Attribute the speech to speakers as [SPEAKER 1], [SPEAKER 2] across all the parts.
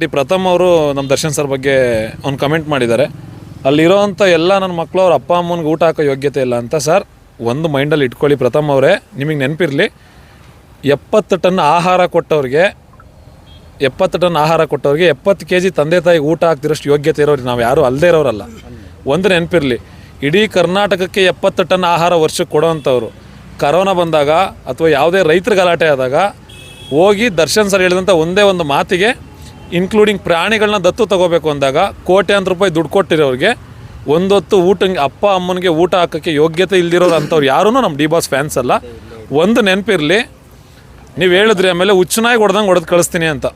[SPEAKER 1] D ಪ್ರಥಮ್ ಅವರು ನಮ್ಮ Darshan sir ಬಗ್ಗೆ ಒಂದು ಕಮೆಂಟ್ ಮಾಡಿದ್ದಾರೆ. ಅಲ್ಲಿರೋವಂಥ ಎಲ್ಲ ನನ್ನ ಮಕ್ಕಳು ಅವ್ರ ಅಪ್ಪ, ಅಮ್ಮನಿಗೆ ಊಟ ಹಾಕೋ ಯೋಗ್ಯತೆ ಇಲ್ಲ ಅಂತ ಸರ್. ಒಂದು ಮೈಂಡಲ್ಲಿ ಇಟ್ಕೊಳ್ಳಿ ಪ್ರಥಮ್ ಅವರೇ. ನಿಮಗೆ ನೆನಪಿರಲಿ, ಎಪ್ಪತ್ತು ಟನ್ ಆಹಾರ ಕೊಟ್ಟವ್ರಿಗೆ, ಎಪ್ಪತ್ತು ಟನ್ ಆಹಾರ ಕೊಟ್ಟವ್ರಿಗೆ ಎಪ್ಪತ್ತು ಕೆ ಜಿ ತಂದೆ ತಾಯಿಗೆ ಊಟ ಹಾಕ್ತಿರೋಷ್ಟು ಯೋಗ್ಯತೆ ಇರೋರು ನಾವು ಯಾರೂ ಅಲ್ಲದೇ ಇರೋರಲ್ಲ. ಒಂದು ನೆನಪಿರಲಿ, ಇಡೀ ಕರ್ನಾಟಕಕ್ಕೆ ಎಪ್ಪತ್ತು ಟನ್ ಆಹಾರ ವರ್ಷಕ್ಕೆ ಕೊಡೋವಂಥವ್ರು ಕರೋನಾ ಬಂದಾಗ ಅಥವಾ ಯಾವುದೇ ರೈತರ ಗಲಾಟೆ ಆದಾಗ ಹೋಗಿ ದರ್ಶನ್ ಸರ್ ಹೇಳಿದಂಥ ಒಂದೇ ಒಂದು ಮಾತಿಗೆ ಇನ್ಕ್ಲೂಡಿಂಗ್ ಪ್ರಾಣಿಗಳನ್ನ ದತ್ತು ತಗೋಬೇಕು ಅಂದಾಗ ಕೋಟ್ಯಾಂತರ ರೂಪಾಯಿ ದುಡ್ಡು ಕೊಟ್ಟಿರೋರಿಗೆ ಒಂದೊತ್ತು ಊಟ ಅಪ್ಪ ಅಮ್ಮನಿಗೆ ಊಟ ಹಾಕೋಕ್ಕೆ ಯೋಗ್ಯತೆ ಇಲ್ದಿರೋರು ಅಂಥವ್ರು ಯಾರೂ ನಮ್ಮ ಡಿ ಬಾಸ್ ಫ್ಯಾನ್ಸ್ ಅಲ್ಲ. ಒಂದು ನೆನಪಿರಲಿ, ನೀವು ಹೇಳಿದ್ರಿ ಆಮೇಲೆ ಉಚ್ಚನಾಯಿ ಹೊಡೆದಂಗೆ ಹೊಡೆದು ಕಳಿಸ್ತೀನಿ ಅಂತ.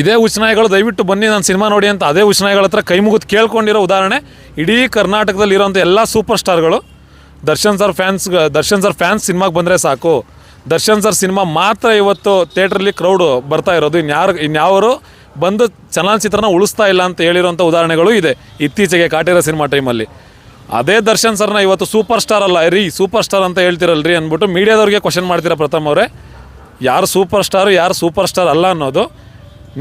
[SPEAKER 1] ಇದೇ ಉಚ್ಚನಾಯಿಗಳು ದಯವಿಟ್ಟು ಬನ್ನಿ ನಾನು ಸಿನಿಮಾ ನೋಡಿ ಅಂತ ಅದೇ ಉಚ್ಚನಾಯಿಗಳ ಹತ್ರ ಕೈ ಮುಗಿದು ಕೇಳ್ಕೊಂಡಿರೋ ಉದಾಹರಣೆ. ಇಡೀ ಕರ್ನಾಟಕದಲ್ಲಿ ಇರೋಂಥ ಎಲ್ಲ super ಸ್ಟಾರ್ಗಳು, Darshan sir fans Darshan sir fans ಸಿನಿಮಾಗೆ ಬಂದರೆ ಸಾಕು. ದರ್ಶನ್ ಸರ್ ಸಿನಿಮಾ ಮಾತ್ರ ಇವತ್ತು ಥಿಯೇಟ್ರಲ್ಲಿ ಕ್ರೌಡು ಬರ್ತಾ ಇರೋದು. ಇನ್ಯಾರು, ಇನ್ಯಾವರು ಬಂದು ಚಲನಚಿತ್ರನ ಉಳಿಸ್ತಾ ಇಲ್ಲ ಅಂತ ಹೇಳಿರುವಂಥ ಉದಾಹರಣೆಗಳು ಇದೆ. ಇತ್ತೀಚೆಗೆ ಕಾಟೇರ ಸಿನಿಮಾ ಟೈಮಲ್ಲಿ. ಅದೇ ದರ್ಶನ್ ಸರ್ನ ಇವತ್ತು ಸೂಪರ್ ಸ್ಟಾರ್ ಅಲ್ಲ, ರೀ ಸೂಪರ್ ಸ್ಟಾರ್ ಅಂತ ಹೇಳ್ತಿರಲ್ಲ ರೀ ಅಂದ್ಬಿಟ್ಟು ಮೀಡಿಯಾದವ್ರಿಗೆ ಕ್ವಶನ್ ಮಾಡ್ತೀರಾ ಪ್ರಥಮ್ ಅವರೇ? ಯಾರು ಸೂಪರ್ ಸ್ಟಾರು ಯಾರು ಸೂಪರ್ ಸ್ಟಾರ್ ಅಲ್ಲ ಅನ್ನೋದು.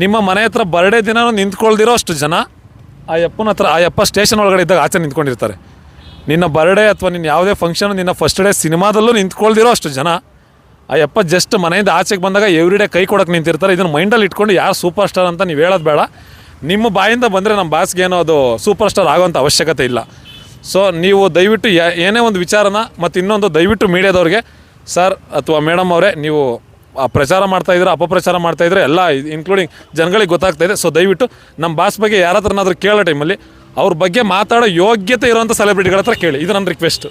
[SPEAKER 1] ನಿಮ್ಮ ಮನೆ ಹತ್ರ ಬರ್ಡೇ ದಿನ ನಿಂತ್ಕೊಳ್ದಿರೋ ಅಷ್ಟು ಜನ ಆ ಯಪ್ಪನ ಹತ್ರ ಆ ಯಪ್ಪ ಸ್ಟೇಷನ್ ಒಳಗಡೆ ಇದ್ದಾಗ ಆಚೆ ನಿಂತ್ಕೊಂಡಿರ್ತಾರೆ. ನಿನ್ನ ಬರ್ಡೇ ಅಥವಾ ನಿನ್ನ ಯಾವುದೇ ಫಂಕ್ಷನ್ ನಿನ್ನ ಫಸ್ಟ್ ಡೇ ಸಿನಿಮಾದಲ್ಲೂ ನಿಂತ್ಕೊಳ್ದಿರೋ ಅಷ್ಟು ಜನ ಆ ಯಪ್ಪ ಜಸ್ಟ್ ಮನೆಯಿಂದ ಆಚೆಗೆ ಬಂದಾಗ ಎವ್ರಿ ಡೇ ಕೈ ಕೊಡೋಕೆ ನಿಂತಿರ್ತಾರೆ. ಇದನ್ನು ಮೈಂಡಲ್ಲಿ ಇಟ್ಕೊಂಡು ಯಾರು ಸೂಪರ್ ಸ್ಟಾರ್ ಅಂತ ನೀವು ಹೇಳೋದು ಬೇಡ. ನಿಮ್ಮ ಬಾಯಿಂದ ಬಂದರೆ ನಮ್ಮ ಬಾಸ್ಗೆ ಏನೋ ಅದು ಸೂಪರ್ ಸ್ಟಾರ್ ಆಗೋಂಥ ಅವಶ್ಯಕತೆ ಇಲ್ಲ. ಸೊ ನೀವು ದಯವಿಟ್ಟು ಏನೇ ಒಂದು ವಿಚಾರನ ಮತ್ತು ಇನ್ನೊಂದು ದಯವಿಟ್ಟು ಮೀಡಿಯಾದವ್ರಿಗೆ ಸರ್ ಅಥವಾ ಮೇಡಮ್ ಅವರೇ, ನೀವು ಪ್ರಚಾರ ಮಾಡ್ತಾಯಿದ್ರೆ ಅಪಪ್ರಚಾರ ಮಾಡ್ತಾಯಿದ್ರೆ ಎಲ್ಲ ಇನ್ಕ್ಲೂಡಿಂಗ್ ಜನಗಳಿಗೆ ಗೊತ್ತಾಗ್ತಾಯಿದೆ ಸೊ ದಯವಿಟ್ಟು ನಮ್ಮ ಬಾಸ್ ಬಗ್ಗೆ ಯಾರ ಕೇಳೋ ಟೈಮಲ್ಲಿ ಅವ್ರ ಬಗ್ಗೆ ಮಾತಾಡೋ ಯೋಗ್ಯತೆ ಇರೋವಂಥ ಸೆಲೆಬ್ರಿಟಿಗಳ ಹತ್ರ ಕೇಳಿ. ಇದು ನನ್ನ ರಿಕ್ವೆಸ್ಟ್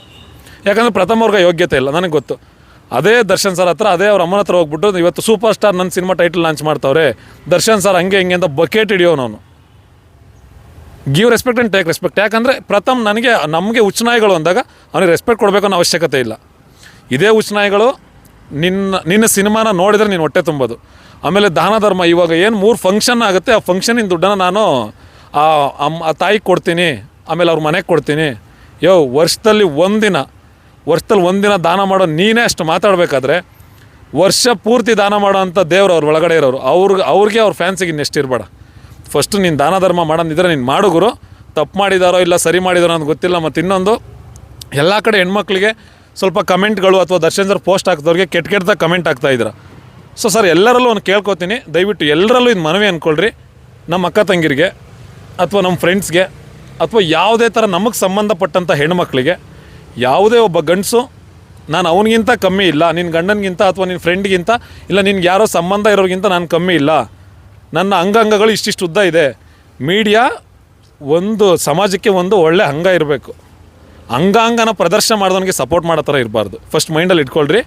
[SPEAKER 1] ಯಾಕಂದರೆ ಪ್ರಥಮ ವರ್ಗ ಯೋಗ್ಯತೆ ಇಲ್ಲ, ನನಗೆ ಗೊತ್ತು. ಅದೇ ದರ್ಶನ್ ಸರ್ ಹತ್ರ, ಅದೇ ಅವ್ರ ಅಮ್ಮನ ಹತ್ರ ಹೋಗ್ಬಿಟ್ಟು ಇವತ್ತು ಸೂಪರ್ ಸ್ಟಾರ್ ನನ್ನ ಸಿನಿಮಾ ಟೈಟಲ್ ಲಾಂಚ್ ಮಾಡ್ತಾವ್ರೆ. ದರ್ಶನ್ ಸರ್ ಹಂಗೆ ಹಿಂಗೆ ಅಂತ ಬಕೆಟ್ ಹಿಡಿಯೋನು ಅವನು. Give respect and take respect ಯಾಕಂದರೆ ಪ್ರಥಮ್ ನನಗೆ, ನಮಗೆ ಉಚ್ಚನಾಯಿಗಳು ಅಂದಾಗ ಅವನಿಗೆ ರೆಸ್ಪೆಕ್ಟ್ ಕೊಡಬೇಕು ಅವಶ್ಯಕತೆ ಇಲ್ಲ. ಇದೇ ಉಚ್ಚನಾಯಿಗಳು ನಿನ್ನ ನಿನ್ನ ಸಿನಿಮಾನ ನೋಡಿದರೆ ನೀನು ಹೊಟ್ಟೆ ತುಂಬೋದು. ಆಮೇಲೆ ದಾನ ಧರ್ಮ, ಇವಾಗ ಏನು ಮೂರು ಫಂಕ್ಷನ್ ಆಗುತ್ತೆ, ಆ ಫಂಕ್ಷನಿನ ದುಡ್ಡನ್ನು ನಾನು ಆ ತಾಯಿಗೆ ಕೊಡ್ತೀನಿ, ಆಮೇಲೆ ಅವ್ರ ಮನೆಗೆ ಕೊಡ್ತೀನಿ. ಯೋ, ವರ್ಷದಲ್ಲಿ ಒಂದಿನ ವರ್ಷದಲ್ಲಿ ಒಂದಿನ ದಾನ ಮಾಡೋ ನೀನೇ ಅಷ್ಟು ಮಾತಾಡಬೇಕಾದ್ರೆ ವರ್ಷ ಪೂರ್ತಿ ದಾನ ಮಾಡೋ ಅಂಥ ದೇವ್ರು ಅವ್ರ ಒಳಗಡೆ ಇರೋರು. ಅವ್ರಿಗೆ ಅವ್ರಿಗೆ ಅವ್ರ ಫ್ಯಾನ್ಸಿಗೆ ಇನ್ನೆಷ್ಟು ಇರಬೇಡ. ಫಸ್ಟು ನೀನು ದಾನ ಧರ್ಮ ಮಾಡೋದಿದ್ರೆ ನೀನು ಮಾಡುಗುರು ತಪ್ಪು ಮಾಡಿದಾರೋ ಇಲ್ಲ ಸರಿ ಮಾಡಿದಾರೋ ಅಂತ ಗೊತ್ತಿಲ್ಲ ಮತ್ತು ಇನ್ನೊಂದು, ಎಲ್ಲ ಕಡೆ ಹೆಣ್ಮಕ್ಳಿಗೆ ಸ್ವಲ್ಪ ಕಮೆಂಟ್ಗಳು ಅಥವಾ ದರ್ಶನ್ ಪೋಸ್ಟ್ ಹಾಕಿದವ್ರಿಗೆ ಕೆಟ್ಟ ಕೆಟ್ಟದ ಕಮೆಂಟ್ ಆಗ್ತಾ ಇದ್ರ ಸೊ ಸರ್, ಎಲ್ಲರಲ್ಲೂ ಒಂದು ಕೇಳ್ಕೊತೀನಿ. ದಯವಿಟ್ಟು ಎಲ್ಲರಲ್ಲೂ ಇದು ಮನವಿ ಅಂದ್ಕೊಳ್ರಿ ನಮ್ಮ ಅಕ್ಕ ತಂಗಿರಿಗೆ ಅಥವಾ ನಮ್ಮ ಫ್ರೆಂಡ್ಸ್ಗೆ ಅಥವಾ ಯಾವುದೇ ಥರ ನಮಗೆ ಸಂಬಂಧಪಟ್ಟಂಥ ಹೆಣ್ಮಕ್ಳಿಗೆ. ಯಾವುದೇ ಒಬ್ಬ ಗಂಡಸು, ನಾನು ಅವನಿಗಿಂತ ಕಮ್ಮಿ ಇಲ್ಲ ನಿನ್ನ ಗಂಡನಿಗಿಂತ ಅಥವಾ ನಿನ್ನ ಫ್ರೆಂಡ್ಗಿಂತ ಇಲ್ಲ ನಿನ್ಗೆ ಯಾರೋ ಸಂಬಂಧ ಇರೋರಿಗಿಂತ ನಾನು ಕಮ್ಮಿ ಇಲ್ಲ. ನನ್ನ ಅಂಗಾಂಗಗಳು ಇಷ್ಟಿಷ್ಟು ಉದ್ದ ಇದೆ. ಮೀಡಿಯಾ ಒಂದು, ಸಮಾಜಕ್ಕೆ ಒಂದು ಒಳ್ಳೆ ಅಂಗ ಇರಬೇಕು. ಅಂಗಾಂಗನ ಪ್ರದರ್ಶನ ಮಾಡಿದವನಿಗೆ ಸಪೋರ್ಟ್ ಮಾಡೋ ಥರ ಇರಬಾರ್ದು. ಫಸ್ಟ್ ಮೈಂಡಲ್ಲಿ ಇಟ್ಕೊಳ್ರಿ.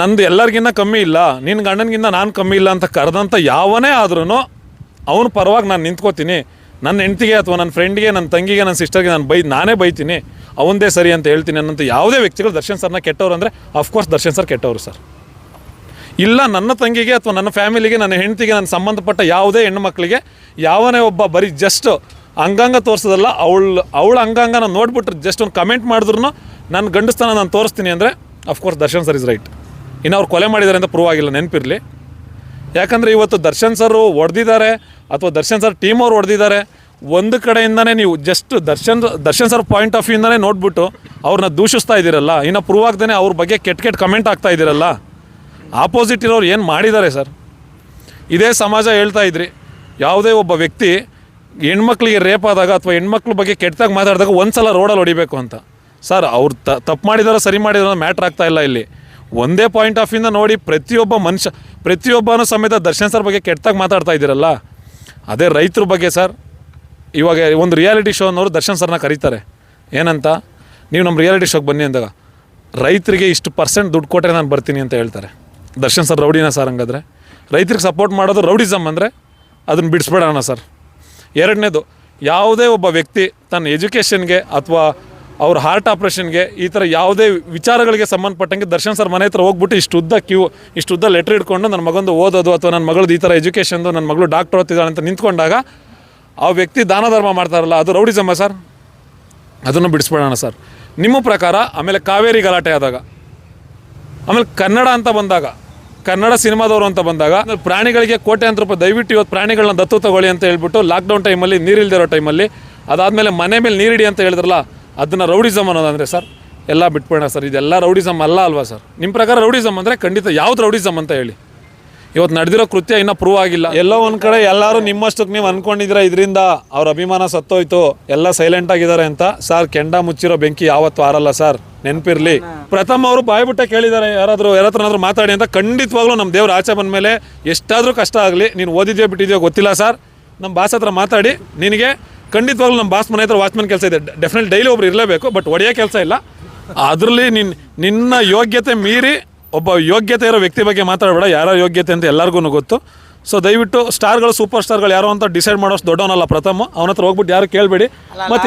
[SPEAKER 1] ನಂದು ಎಲ್ಲರಿಗಿಂತ ಕಮ್ಮಿ ಇಲ್ಲ ನಿನ್ನ ಗಂಡನಿಗಿಂತ ನಾನು ಕಮ್ಮಿ ಇಲ್ಲ ಅಂತ ಕರೆದಂಥ ಯಾವನೇ ಆದ್ರೂ ಅವನ ಪರವಾಗಿ ನಾನು ನಿಂತ್ಕೋತೀನಿ. ನನ್ನ ಹೆಂಡ್ತಿಗೆ ಅಥವಾ ನನ್ನ ಫ್ರೆಂಡಿಗೆ ನನ್ನ ತಂಗಿಗೆ, ನನ್ನ ಸಿಸ್ಟರ್ಗೆ ನಾನು ಬೈ, ನಾನೇ ಬೈತೀನಿ. ಅವಂದೇ ಸರಿ ಅಂತ ಹೇಳ್ತೀನಿ ಅನ್ನೋಂಥ ಯಾವುದೇ ವ್ಯಕ್ತಿಗಳು ದರ್ಶನ್ ಸರ್ನ ಕೆಟ್ಟವ್ರು ಅಂದರೆ ಅಫ್ಕೋರ್ಸ್ ದರ್ಶನ್ ಸರ್ ಕೆಟ್ಟವರು ಸರ್. ಇಲ್ಲ ನನ್ನ ತಂಗಿಗೆ ಅಥವಾ ನನ್ನ ಫ್ಯಾಮಿಲಿಗೆ, ನನ್ನ ಹೆಂಡತಿಗೆ, ನನ್ನ ಸಂಬಂಧಪಟ್ಟ ಯಾವುದೇ ಹೆಣ್ಣು ಮಕ್ಕಳಿಗೆ ಯಾವನೇ ಒಬ್ಬ ಬರೀ ಜಸ್ಟ್ ಅಂಗಾಂಗ ತೋರಿಸೋದಲ್ಲ, ಅವಳು, ಅವಳ ಅಂಗಾಂಗನ ನೋಡ್ಬಿಟ್ರೆ ಜಸ್ಟ್ ಒಂದು ಕಮೆಂಟ್ ಮಾಡಿದ್ರು ನನ್ನ ಗಂಡಸ್ತನ ನಾನು ತೋರಿಸ್ತೀನಿ ಅಂದರೆ of course Darshan sir is right ಇನ್ನು ಅವ್ರು ಕೊಲೆ ಮಾಡಿದ್ದಾರೆ ಅಂತ ಪ್ರೂವ್ ಆಗಿಲ್ಲ, ನೆನಪಿರಲಿ. ಯಾಕಂದರೆ ಇವತ್ತು ದರ್ಶನ್ ಸರ್ ಹೊಡೆದಿದ್ದಾರೆ, ಅಥವಾ ದರ್ಶನ್ ಸರ್ ಟೀಮ್ ಅವ್ರು ಹೊಡೆದಿದ್ದಾರೆ ಒಂದು ಕಡೆಯಿಂದನೇ ನೀವು just Darshan Darshan sir point of ವ್ಯೂಯಿಂದನೇ ನೋಡ್ಬಿಟ್ಟು ಅವ್ರನ್ನ ದೂಷಿಸ್ತಾ ಇದ್ದೀರಲ್ಲ, ಇನ್ನು ಪ್ರೂವ್ ಆಗ್ದೇ ಅವ್ರ ಬಗ್ಗೆ ಕೆಟ್ಟ ಕೆಟ್ಟ ಕಮೆಂಟ್ ಆಗ್ತಾ ಇದ್ದೀರಲ್ಲ ಆಪೋಸಿಟ್ ಇರೋರು ಏನು ಮಾಡಿದ್ದಾರೆ ಸರ್ ಇದೇ ಸಮಾಜ ಹೇಳ್ತಾ ಇದ್ರಿ, ಯಾವುದೇ ಒಬ್ಬ ವ್ಯಕ್ತಿ ಹೆಣ್ಮಕ್ಳಿಗೆ ರೇಪ್ ಆದಾಗ ಅಥವಾ ಹೆಣ್ಮಕ್ಳ ಬಗ್ಗೆ ಕೆಟ್ಟದಾಗ ಮಾತಾಡಿದಾಗ ಒಂದು ಸಲ ರೋಡಲ್ಲಿ ಹೊಡಿಬೇಕು ಅಂತ. ಸರ್ ಅವ್ರು ತಪ್ಪು ಮಾಡಿದಾರೋ ಸರಿ ಮಾಡಿದಾರೋ ಮ್ಯಾಟ್ರ್ ಆಗ್ತಾ ಇಲ್ಲ ಇಲ್ಲಿ. ಒಂದೇ ಪಾಯಿಂಟ್ ಆಫ್ ಇಂದ ನೋಡಿ ಪ್ರತಿಯೊಬ್ಬ ಮನುಷ್ಯ, ಪ್ರತಿಯೊಬ್ಬನೂ ಸಮೇತ ದರ್ಶನ್ ಸರ್ ಬಗ್ಗೆ ಕೆಟ್ಟದಾಗ ಮಾತಾಡ್ತಾ ಇದ್ದೀರಲ್ಲ, ಅದೇ ರೈತರ ಬಗ್ಗೆ ಸರ್ ಇವಾಗ ಒಂದು ರಿಯಾಲಿಟಿ ಶೋ ಅನ್ನೋರು ದರ್ಶನ್ ಸರ್ನ ಕರೀತಾರೆ. ಏನಂತ? ನೀವು ನಮ್ಮ ರಿಯಾಲಿಟಿ ಶೋಗೆ ಬನ್ನಿ ಅಂದಾಗ, ರೈತರಿಗೆ ಇಷ್ಟು ಪರ್ಸೆಂಟ್ ದುಡ್ಡು ಕೊಟ್ಟರೆ ನಾನು ಬರ್ತೀನಿ ಅಂತ ಹೇಳ್ತಾರೆ. ದರ್ಶನ್ ಸರ್ ರೌಡಿನ ಸರ್ ಹಂಗಾದ್ರೆ. ರೈತರಿಗೆ ಸಪೋರ್ಟ್ ಮಾಡೋದು ರೌಡಿಸಮ್ ಅಂದರೆ ಅದನ್ನು ಬಿಡಿಸ್ಬೇಡೋಣ ಸರ್ ಎರಡನೇದು, ಯಾವುದೇ ಒಬ್ಬ ವ್ಯಕ್ತಿ ತನ್ನ ಎಜುಕೇಷನ್ಗೆ ಅಥವಾ ಅವ್ರ ಹಾರ್ಟ್ ಆಪ್ರೇಷನ್ಗೆ ಈ ಥರ ಯಾವುದೇ ವಿಚಾರಗಳಿಗೆ ಸಂಬಂಧಪಟ್ಟಂಗೆ ದರ್ಶನ್ ಸರ್ ಮನೆ ಹತ್ರ ಹೋಗ್ಬಿಟ್ಟು ಇಷ್ಟು ಉದ್ದ ಕ್ಯೂ, ಇಷ್ಟು ಉದ್ದ ಲೆಟ್ರ್ ಇಟ್ಕೊಂಡು ನನ್ನ ಮಗಂದು ಓದೋದು ಅಥವಾ ನನ್ನ ಮಗಳದ್ದು ಈ ಥರ ಎಜುಕೇಷನ್ದು ನನ್ನ ಮಗಳು ಡಾಕ್ಟರ್ ಓದ್ತಿದ್ದಾಳೆ ಅಂತ ನಿಂತ್ಕೊಂಡಾಗ ಆ ವ್ಯಕ್ತಿ ದಾನ ಧರ್ಮ ಮಾಡ್ತಾರಲ್ಲ, ಅದು ರೌಡಿಸಮ್ಮ ಸರ್? ಅದನ್ನು ಬಿಡಿಸ್ಬೇಡೋಣ ಸರ್. ನಿಮ್ಮ ಪ್ರಕಾರ, ಆಮೇಲೆ ಕಾವೇರಿ ಗಲಾಟೆ ಆದಾಗ, ಆಮೇಲೆ ಕನ್ನಡ ಅಂತ ಬಂದಾಗ, ಕನ್ನಡ ಸಿನಿಮಾದವರು ಅಂತ ಬಂದಾಗ ಪ್ರಾಣಿಗಳಿಗೆ ಕೋಟ್ಯಾಂತರ ರೂಪಾಯಿ ದಯವಿಟ್ಟು ಇವತ್ತು ಪ್ರಾಣಿಗಳನ್ನ ದತ್ತು ತಗೊಳ್ಳಿ ಅಂತ ಹೇಳ್ಬಿಟ್ಟು ಲಾಕ್ಡೌನ್ ಟೈಮಲ್ಲಿ ನೀರಿಲ್ದಿರೋ ಟೈಮಲ್ಲಿ ಅದಾದಮೇಲೆ ಮನೆ ಮೇಲೆ ನೀರಿಡಿ ಅಂತ ಹೇಳಿದ್ರಲ್ಲ, ಅದನ್ನು ರೌಡಿಸಮ್ ಅನ್ನೋದಂದರೆ ಸರ್, ಎಲ್ಲ ಬಿಟ್ಬಿಡೋಣ ಸರ್. ಇದೆಲ್ಲ ರೌಡಿಸಮ್ ಅಲ್ಲ ಅಲ್ವಾ ಸರ್? ನಿಮ್ಮ ಪ್ರಕಾರ ರೌಡಿಸಮ್ ಅಂದರೆ ಖಂಡಿತ ಯಾವ್ದು ರೌಡಿಸಮ್ ಅಂತ ಹೇಳಿ. ಇವತ್ತು ನಡೆದಿರೋ ಕೃತ್ಯ ಇನ್ನೂ ಪ್ರೂವ್ ಆಗಿಲ್ಲ. ಎಲ್ಲೋ ಒಂದು ಕಡೆ ಎಲ್ಲರೂ ನಿಮ್ಮಷ್ಟಕ್ಕೆ ನೀವು ಅನ್ಕೊಂಡಿದ್ದೀರ ಇದರಿಂದ ಅವ್ರ ಅಭಿಮಾನ ಸತ್ತೋಯ್ತು ಎಲ್ಲ ಸೈಲೆಂಟ್ ಆಗಿದ್ದಾರೆ ಅಂತ. ಸರ್ ಕೆಂಡ ಮುಚ್ಚಿರೋ ಬೆಂಕಿ ಯಾವತ್ತು ಆರಲ್ಲ ಸರ್. ನೆನಪಿರ್ಲಿ. ಪ್ರಥಮ ಅವರು ಬಾಯ್ಬಿಟ್ಟ ಕೇಳಿದ್ದಾರೆ ಯಾರಾದರೂ ಯಾರತ್ರನಾದ್ರೂ ಮಾತಾಡಿ ಅಂತ ಖಂಡಿತವಾಗ್ಲೂ ನಮ್ಮ ದೇವ್ರ ಆಚೆ ಬಂದಮೇಲೆ ಎಷ್ಟಾದರೂ ಕಷ್ಟ ಆಗಲಿ ನೀನು ಓದಿದ್ಯೋ ಬಿಟ್ಟಿದ್ಯೋ ಗೊತ್ತಿಲ್ಲ ಸರ್. ನಮ್ಮ ಬಾಸ್ ಹತ್ರ ಮಾತಾಡಿ ನಿನಗೆ ಖಂಡಿತವಾಗ್ಲೂ ನಮ್ಮ ಬಾಸ್ ಮನೆ ಹತ್ರ ವಾಚ್ಮನ್ ಕೆಲಸ ಇದೆ. ಡೆಫಿನೆಟ್ ಡೈಲಿ ಒಬ್ರು ಇರಲೇಬೇಕು ಬಟ್ ಒಡೆಯೋ ಕೆಲಸ ಇಲ್ಲ. ಅದರಲ್ಲಿ ನಿನ್ ನಿನ್ನ ಯೋಗ್ಯತೆ ಮೀರಿ ಒಬ್ಬ ಯೋಗ್ಯತೆ ಇರೋ ವ್ಯಕ್ತಿ ಬಗ್ಗೆ ಮಾತಾಡಬೇಡ ಯಾರ ಯೋಗ್ಯತೆ ಅಂತ ಎಲ್ಲರಿಗೂ ಗೊತ್ತು. ಸೊ ದಯವಿಟ್ಟು ಸ್ಟಾರ್ಗಳು ಸೂಪರ್ ಸ್ಟಾರ್ಗಳು ಯಾರೋ ಅಂತ ಡಿಸೈಡ್ ಮಾಡೋಷ್ಟು ದೊಡ್ಡವನಲ್ಲ ಪ್ರಥಮ ಅವನ ಹತ್ರ ಹೋಗ್ಬಿಟ್ಟು ಯಾರು ಕೇಳಬೇಡಿ. ಮತ್ತು